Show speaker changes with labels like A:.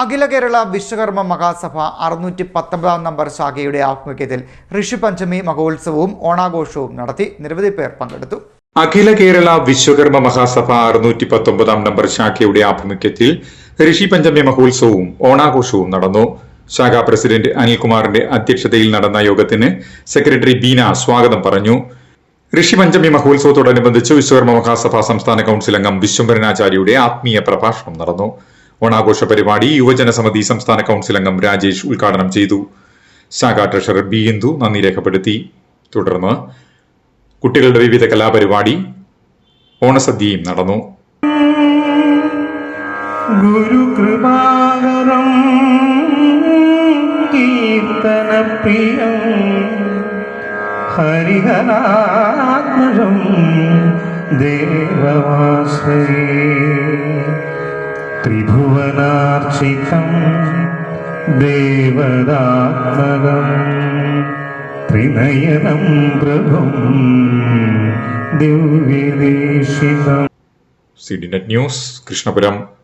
A: അഖില കേരള വിശ്വകർമ്മ മഹാസഭ അറുന്നൂറ്റി പത്തൊമ്പതാം നമ്പർ ശാഖയുടെ ആഭിമുഖ്യത്തിൽ ഋഷിപഞ്ചമി മഹോത്സവവും ഓണാഘോഷവും നടത്തി നിരവധി പേർ പങ്കെടുത്തു.
B: അഖില കേരള വിശ്വകർമ്മ മഹാസഭ അറുന്നൂറ്റി പത്തൊമ്പതാം നമ്പർ ശാഖയുടെ ആഭിമുഖ്യത്തിൽ ഋഷിപഞ്ചമി മഹോത്സവവും ഓണാഘോഷവും നടന്നു. ശാഖാ പ്രസിഡന്റ് അനിൽകുമാറിന്റെ അധ്യക്ഷതയിൽ നടന്ന യോഗത്തിന് സെക്രട്ടറി ബീന സ്വാഗതം പറഞ്ഞു. ഋഷിപഞ്ചമി മഹോത്സവത്തോടനുബന്ധിച്ച് വിശ്വകർമ്മ മഹാസഭ സംസ്ഥാന കൌൺസിൽ അംഗം വിശ്വംഭരനാചാര്യയുടെ ആത്മീയ പ്രഭാഷണം നടന്നു. ഓണാഘോഷ പരിപാടി യുവജന സമിതി സംസ്ഥാന കൌൺസിൽ അംഗം രാജേഷ് ഉദ്ഘാടനം ചെയ്തു. ശാഖാ ട്രഷറർ ബി ഇന്ദു നന്ദി രേഖപ്പെടുത്തി. തുടർന്ന് കുട്ടികളുടെ വിവിധ കലാപരിപാടി ഓണസദ്യയും നടന്നു.
C: ഗുരുകൃപാകരം കീർത്തനപ്രിയം ഹരിഹരാത്മജം ദേവവാസയേ ത്രിഭുവനാർച്ചിതം ദേവതാത്മകം ത്രിനയനം പ്രഭും ദിവ്യദേശിതം
B: C D net news Krishnapuram.